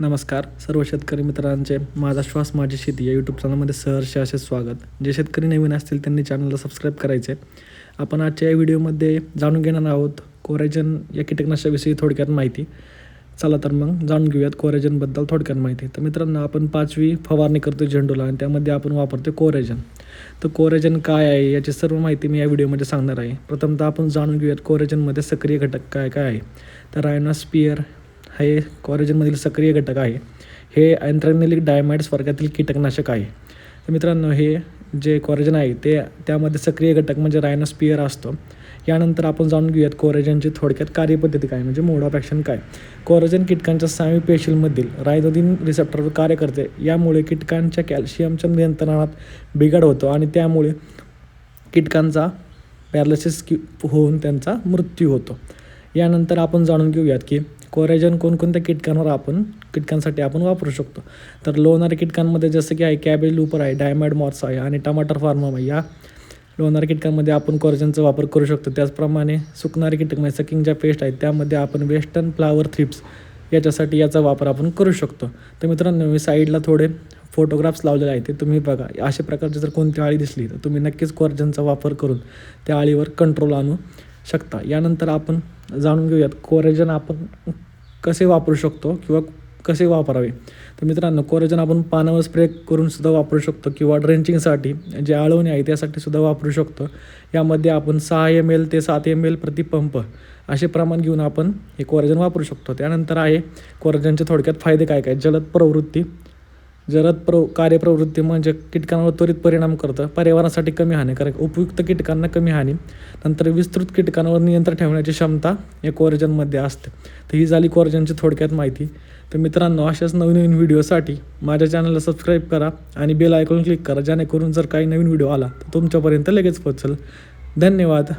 नमस्कार सर्व शेतकरी मित्रांचे माझा श्वास माझी शेती या यूट्यूब चॅनलमध्ये सहर्ष असे स्वागत. जे शेतकरी नवीन असतील त्यांनी चॅनलला सबस्क्राईब करायचे. आपण आजच्या या व्हिडिओमध्ये जाणून घेणार आहोत कोरेजन या कीटकनाशकाविषयी थोडक्यात माहिती. चला तर मग जाणून घेऊयात कोरेजनबद्दल थोडक्यात माहिती. तर मित्रांनो आपण पाचवी फवारणी करतो झेंडूला आणि त्यामध्ये आपण वापरतो कोरेजन तर कोरेजन काय आहे याची सर्व माहिती मी या व्हिडिओमध्ये सांगणार आहे. प्रथमतः आपण जाणून घेऊयात कोरेजनमध्ये सक्रिय घटक काय काय आहे. तर रायनॉस्पियर हे कॉरेजनमधील सक्रिय घटक आहे. हे अँथ्रॅनिलिक डायमाइड्स वर्गातील कीटकनाशक आहे. तर मित्रांनो हे जे कॉरेजन आहे ते त्यामध्ये सक्रिय घटक म्हणजे रायनोस्पियर असतो. यानंतर आपण जाणून घेऊयात कोरेजनची थोडक्यात कार्यपद्धती काय म्हणजे मोड ऑफ ॲक्शन काय. कोरेजन कीटकांच्या सामी पेशींमधील रायदोदिन रिसेप्टरवर कार्य करते. यामुळे कीटकांच्या कॅल्शियमच्या नियंत्रणात बिघाड होतो आणि त्यामुळे कीटकांचा पॅरालिसिस कि होऊन त्यांचा मृत्यू होतो. यानंतर आपण जाणून घेऊयात की कोरेजन कोणकोणत्या कीटकांवर आपण कीटकांसाठी आपण वापरू शकतो. तर लोणार कीटकांमध्ये जसं की आहे कॅबेज लूपर आहे डायमंड मॉर्स आहे आणि टमाटर फार्मम आहे. या लोणार कीटकांमध्ये आपण कोरेजनचा वापर करू शकतो. त्याचप्रमाणे सुकणारे कीटक म्हणजे सकिंग ज्या पेस्ट आहेत त्यामध्ये आपण वेस्टर्न फ्लावर थ्रिप्स याच्यासाठी याचा वापर आपण करू शकतो. तर मित्रांनो मी साईडला थोडे फोटोग्राफ्स लावलेले आहेत ते तुम्ही बघा. अशा प्रकारची जर कोणती आळी दिसली तर तुम्ही नक्कीच कोरजनचा वापर करून त्या आळीवर कंट्रोल आणू शकता. यानंतर आपण जाणून घेऊयात. कोरेजन आपण कसे वापरू शकतो किंवा कसे वापरावे? तर मित्रांनो कोरेजन आपण पानावर स्प्रे करून सुद्धा वापरू शकतो किंवा ड्रेंचिंगसाठी जे आळवणे आहे त्यासाठी सुद्धा वापरू शकतो. यामध्ये आपण सहा एम एल ते सात एम एल प्रति पंप असे प्रमाण घेऊन आपण हे कोरेजन वापरू शकतो. त्यानंतर आहे कोरेजनचे थोडक्यात फायदे काय काय? जलद प्रवृत्ती जलद प्र कार्यप्रवृत्ती म्हणजे कीटकांवर त्वरित परिणाम करतं. पर्यावरणासाठी कमी हानिकारक उपयुक्त कीटकांना कमी हानी नंतर विस्तृत कीटकांवर नियंत्रण ठेवण्याची क्षमता या कोरेजनमध्ये असते. तर ही झाली कोरेजनची थोडक्यात माहिती. तर मित्रांनो अशाच नवीन नवीन व्हिडिओसाठी माझ्या चॅनलला सबस्क्राईब करा आणि बेल आयकॉन क्लिक करा जेणेकरून जर काही नवीन व्हिडिओ आला तर तुमच्यापर्यंत लगेच पोचल धन्यवाद.